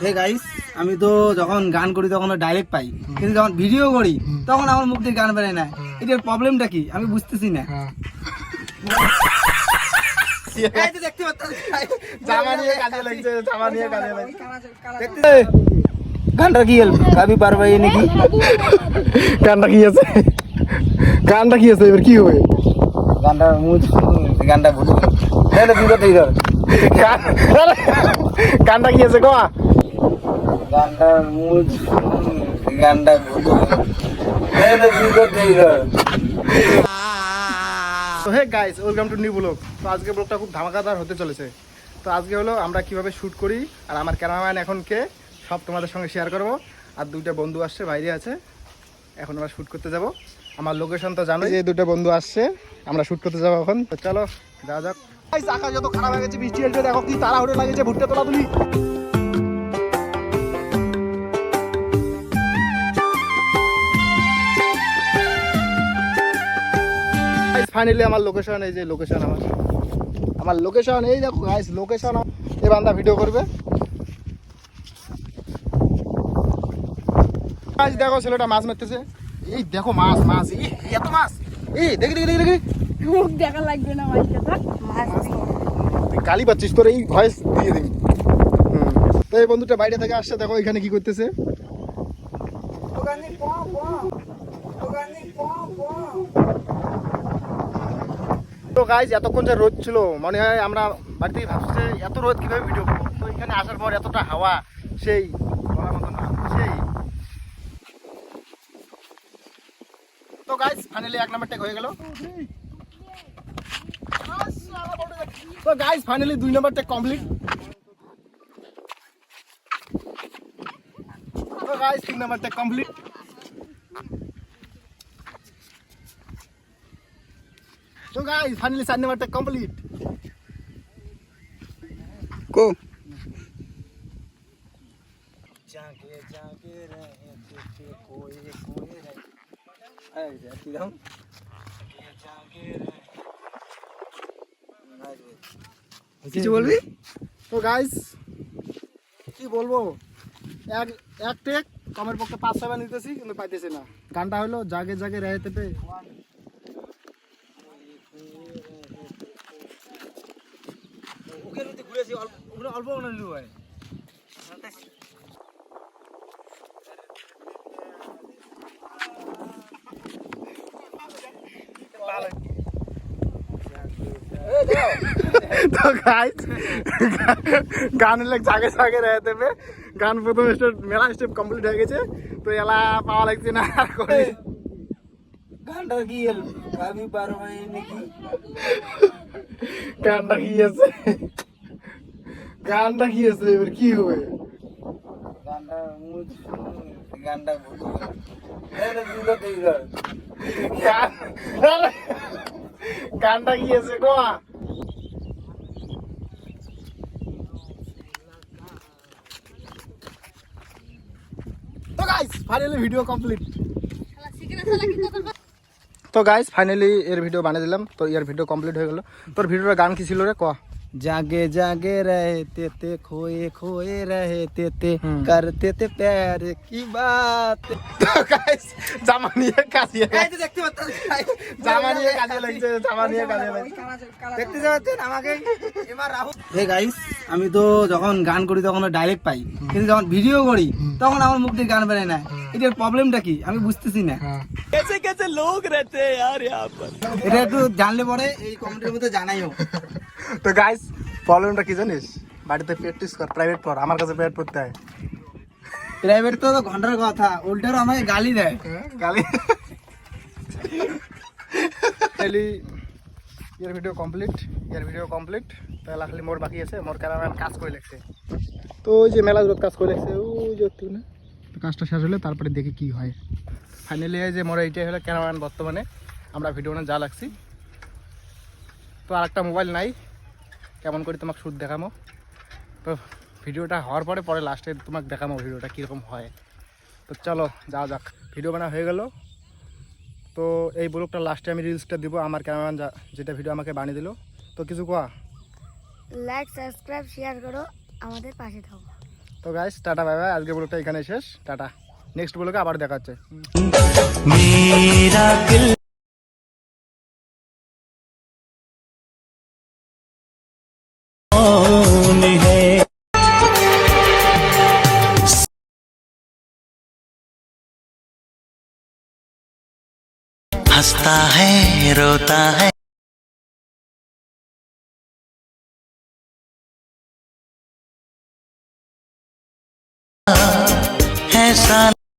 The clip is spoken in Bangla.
হে গাইস আমি তো যখন গান করি তখন ডাইরেক্ট পাই। কিন্তু যখন ভিডিও করি তখন আমার মুখ দিয়ে গান বেরোয় না। এটার প্রবলেমটা কি? আমি বুঝতেছি না। দেখতে- গানটা কি হল? গাবি পারবে নাকি গানটা কি আছে? গানটা কি আছে? এবার কি হবে? গানটা মুজ গানটা ভুলে হ্যাঁ গানটা কি আছে কোয়া গানটা মুজ গানটা তো hey guys welcome to new blog তো আজকে ব্লগটা খুব ধামাকাদার হতে চলেছে। তো আজকে হলো আমরা কীভাবে শ্যুট করি আর আমার ক্যামেরাম্যান এখন কে সব তোমাদের সঙ্গে শেয়ার করব। আর দুইটা বন্ধু আসছে বাইরে আছে। এখন আমরা শ্যুট করতে যাব। আমার লোকেশন তো জানোই। যে দুটো বন্ধু আসছে আমরা শ্যুট করতে যাব এখন। তো চলো যাওয়া যাক। আকাশ যত খারাপ হয়ে গেছে বৃষ্টি দেখো কি তাড়াহুড়ো লাগেছে ভুট্টা তোলা তুলি। ফাইনালি আমার লোকেশন এই যে লোকেশন আমার। আমার লোকেশন এই দেখো গাইস লোকেশন এই বান্দা ভিডিও করবে। গাইস দেখো ছেলেটা মাছ মারতেছে। এই দেখো মাছ মাছ এই এত মাছ। এই দেখি দেখি দেখি দেখি। মুখ দেখা লাগবে না তুই গালি পাচ্ছিস তোর এই ভয়েস দিয়ে দিবি। তো এই বন্ধুটা বাইরে থেকে আসছে দেখো এখানে কি করতেছে। তো গাইজ এতক্ষণ যে রোদ ছিল, মনে হয় আমরা বাড়ি ভাবছি এত রোদ কীভাবে ভিডিও করব? তো এখানে আসার পর এতটা হাওয়া, সেই সেই। তো গাইজ ফাইনালি এক নাম্বার টেক হয়ে গেল। তো গাইজ ফাইনালি দুই নাম্বার টেক কমপ্লিট তো গাইজ তিন নাম্বার টেক কমপ্লিট তো গাইজ ফাইনালি চার নাম্বার টেক কমপ্লিট কো জাগে জাগে রহে চিঠি কোয়ে কোয়ে রহে কীরকম কিছু বলবি তো গাইস কি বলব? এক এক টেক কমের পক্ষে পাঁচ ছয়বার নিতেছি কিন্তু পাইতেছি না। গানটা হলো জাগে জাগে রেহেতে পে ঘুরেছি অল্প অল্প তো গাইস গান হলে জাগে জাগে রেহেতে পে গান প্রথম স্টেপ মেলা স্টেপ কমপ্লিট হয়ে গেছে। তো এলা পাওয়া লাগছে না আর করে গানটা কি হল গাবি পারবে নাকি? গানটা কি আছে? গানটা কি আছে এবার? কি হবে? গানটা গানটা গানটা কি আছে গোয়া তো গাইস ফাইনালি ভিডিও কমপ্লিট তো গাইস ফাইনালি এর ভিডিও বানিয়ে দিলাম। তো এর ভিডিও কমপ্লিট হয়ে গেল। তোর ভিডিওর গান কি ছিল রে? ক? जागे जागे रहते थे खोए खोए रहते थे हम्म। करते थे प्यार की बात তো গাইস জামা নিয়ে কাজিয়ে এই তো দেখতে পাচ্ছেন জামা নিয়ে কাজে লাগছে জামা নিয়ে কাজে লাগছে দেখতে পাচ্ছেন আমাকে এবার রাহুল হে গাইস আমি তো যখন গান করি তখন ডাইরেক্ট পাই কিন্তু যখন ভিডিও করি তখন আমার মুখ দিয়ে গান বেরোয় না এটার প্রবলেমটা কি? আমি বুঝতেছি না। এটা একটু জানলে পরে এই কমেন্টের মধ্যে জানাইও। তো গাইস প্রবলেমটা কি জানিস? বাড়িতে প্র্যাকটিস কর প্রাইভেট পড় আমার কাছে প্রাইভেট পড়তে হয় প্রাইভেট তো ঘণ্টার কথা উল্টারও আমাকে গালি দেয়। গালি। খালি ইয়ার ভিডিও কমপ্লিট ইয়ার ভিডিও কমপ্লিট তাহলে খালি মোর বাকি আছে মোর ক্যামেরাম্যান কাজ করে লাগছে। তো ওই যে মেলা দূরত কাজ করে লাগছে ওই যে না। কাজটা শেষ হলে তারপরে দেখি কি হয়। ফাইনালি যে মোর এইটাই হলো ক্যামেরাম্যান বর্তমানে। আমরা ভিডিও যা লাগছি। তো আর একটা মোবাইল নাই। কেমন করে তোমাকে শুট দেখামো? তো ভিডিওটা হওয়ার পরে পরে লাস্টে তোমাকে দেখামো ভিডিওটা কীরকম হয়। তো চলো, যাওয়া যাক। ভিডিও বানা হয়ে গেল। তো এই ব্লগটা লাস্টে আমি রিলসটা দিব। আমার ক্যামেরাম্যান যা, যেটা ভিডিও আমাকে বানিয়ে দিল। তো কিছু কোয়া? লাইক সাবস্ক্রাইব শেয়ার করো। আমাদের পাশে থাকো। তো গাইস টাটা বাই বাই আজকে ব্লগটা এখানে শেষ টাটা নেক্সট ব্লগে আবার দেখা হচ্ছে मेरा दिल कौन है हंसता है रोता है